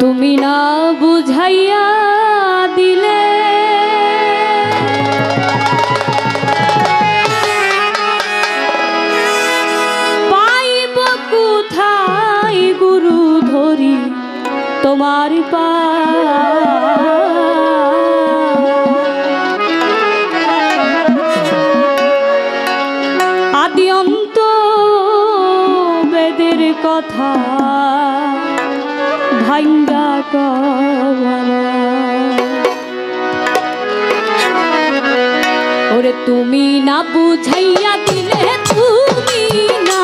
তুমি না বুঝাইয়া দিলে। পাইব কোথায় গুরু ধরি তোমার পা? বেদের কথা। ভাঙ্গা তুমি না বুঝাইয়া দিলে, তুমি না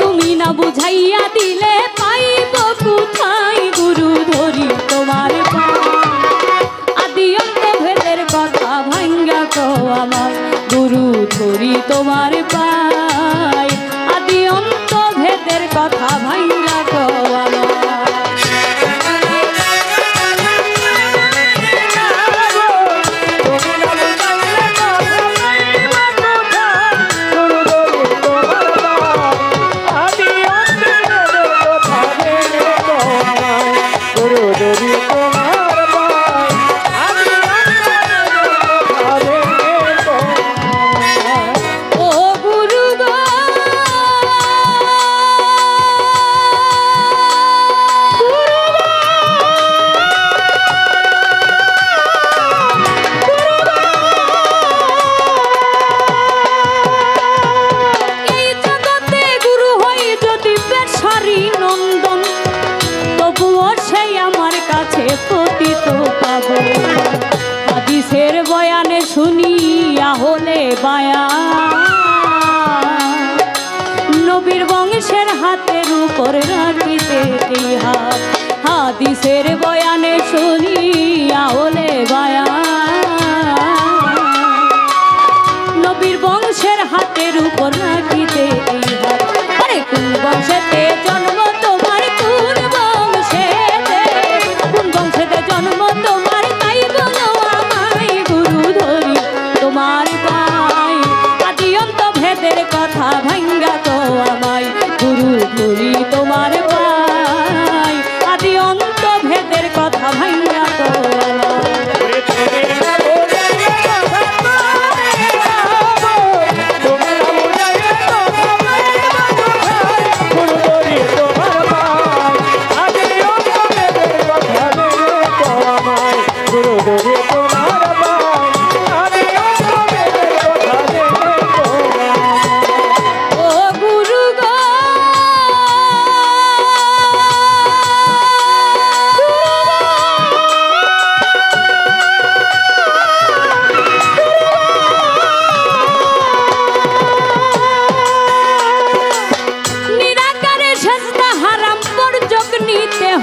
তুমি না বুঝাইয়া দিলে পাইব কোথায় গুরু ধরি তোমার পা। ভেদের কথা ভাঙ্গা কো আমার, গুরু ধরি তোমার পাই শুনিয়া হলে বায়া। নবীর বংশের হাতের উপর রাখিতে হাত হাদিসের বয়ানে শুনিয়া হলে বায়া।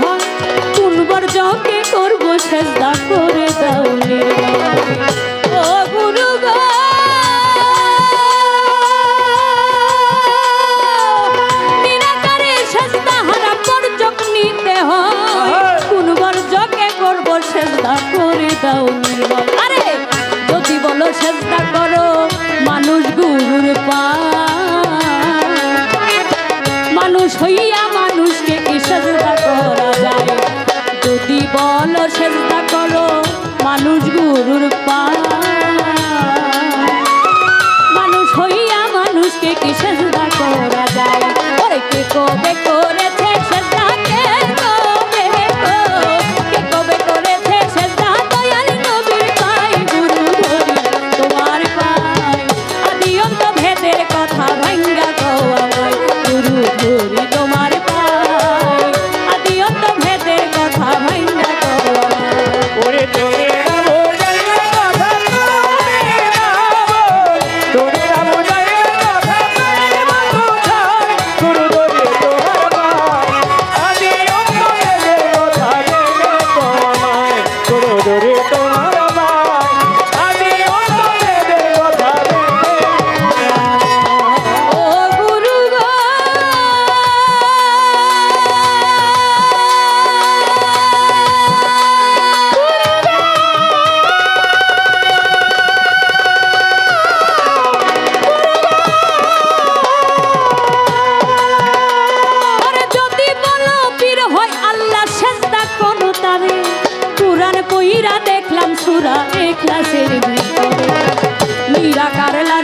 হয়। কোন বর্জকে করব সেজদা করে দাও নির্মল। ও গুরু সেজদা করে দাও নির্মল আরে যদি বলো সেজদা করো মানুষ গুরুর পা মানুষ হইয়া মানুষকে সেজদা করো, মানুষ গুরুর পা মানুষ হইয়া মানুষকে কি সেজদা করা যায়? ওরে কে কবে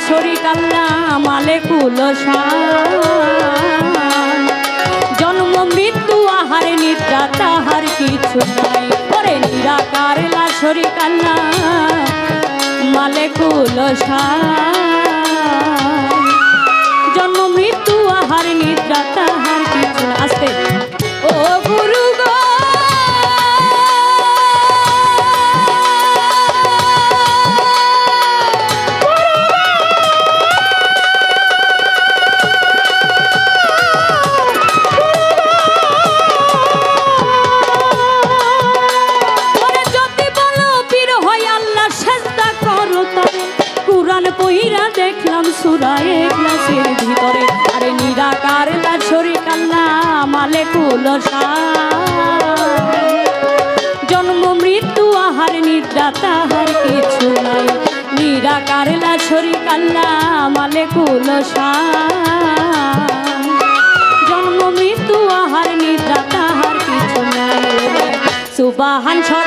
শরীক আল্লাহ মালেকুল শান জন্ম, মৃত্যু, আহার, নিদ্রা, তাহার কিছু নাই। ওরে নিরাকার লা শরীক আল্লাহ মালেকুল শান দেখলাম সূরা ইখলাসের ভিতরে। আরে নিরাকার লা শরীক আল্লাহ মালেকুল শান জন্ম, মৃত্যু, আহার, নিদ্রা, তাহার কিছু নাই। নিরাকার লা শরীক আল্লাহ মালেকুল জন্ম, মৃত্যু, আহার, নিদ্রা, তাহার কিছু নাই। সুবাহান সব